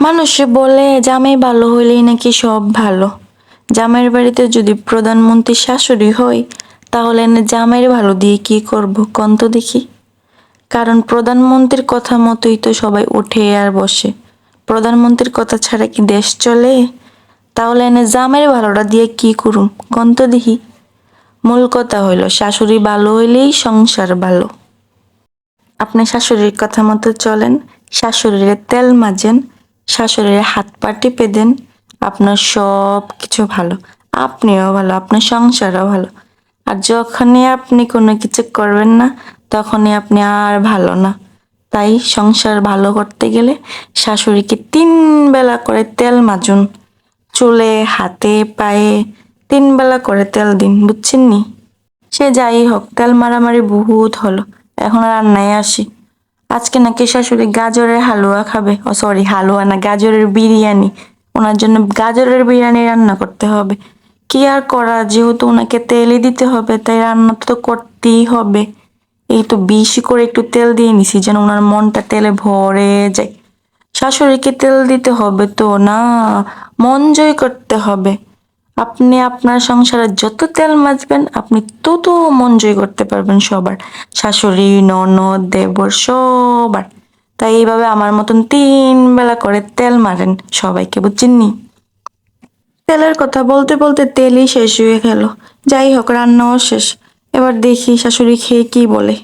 মানুষে বলে, জামাই ভালো হইলেই নাকি সব ভালো। জামাইয়ের বাড়িতে যদি প্রধানমন্ত্রী শাশুড়ি হই তাহলে এনে জামাইয়ের ভালো দিয়ে কি করব কন তো দেখি? কারণ প্রধানমন্ত্রীর কথা মতোই তো সবাই ওঠে আর বসে। প্রধানমন্ত্রীর কথা ছাড়া কি দেশ চলে? তাহলে এনে জামাইয়ের ভালোটা দিয়ে কি করুম কন তো দেখি? মূল কথা হইল, শাশুড়ি ভালো হইলেই সংসার ভালো। আপনি শাশুড়ির কথা মতো চলেন, শাশুড়ির তেল মাজেন শাশুড়ির হাত পা টিপে দেন। আপনার সব কিছু ভালো। আপনিও ভালো। আপনার সংসারও ভালো। আর যখনই আপনি কোনো কিছু করবেন না, তখনই আপনি আর ভালো না। তাই সংসার ভালো করতে গেলে শাশুড়িকে তিন বেলা করে তেল মাজুন। চুলে, হাতে, পায়ে তিন বেলা করে তেল দিন, বুঝছেন নি? সে যাই হোক, তেল মারামারি বহুত হলো। এখন রান্নায় আসি। আজকে নাকি শাশুড়ি গাজরের হালুয়া খাবে। ও সরি হালুয়া না, গাজরের বিরিয়ানি। ওনার জন্য গাজরের বিরিয়ানি রান্না করতে হবে। কি আর করা, যেহেতু ওনাকে তেলই দিতে হবে, তাই রান্না তো করতেই হবে। এই তো বেশি করে একটু তেল দিয়ে নিছি, যেন ওনার মনটা তেলে ভরে যায়। শাশুড়িকে তেল দিতে হবে তো, না, মন জয় করতে হবে। আপনি আপনার সংসারে যত তেল মাজবেন, আপনি তত মন জয় করতে পারবেন সবার। শাশুড়ি, ননদ, দেবর সবার। তাই এইভাবে আমার মতন তিন বেলা করে তেল মারেন সবাইকে, বুঝছেন নি? তেলের কথা বলতে বলতে তেলই শেষ হয়ে গেল। যাই হোক, রান্নাও শেষ। এবার দেখি শাশুড়ি খেয়ে কি বলে।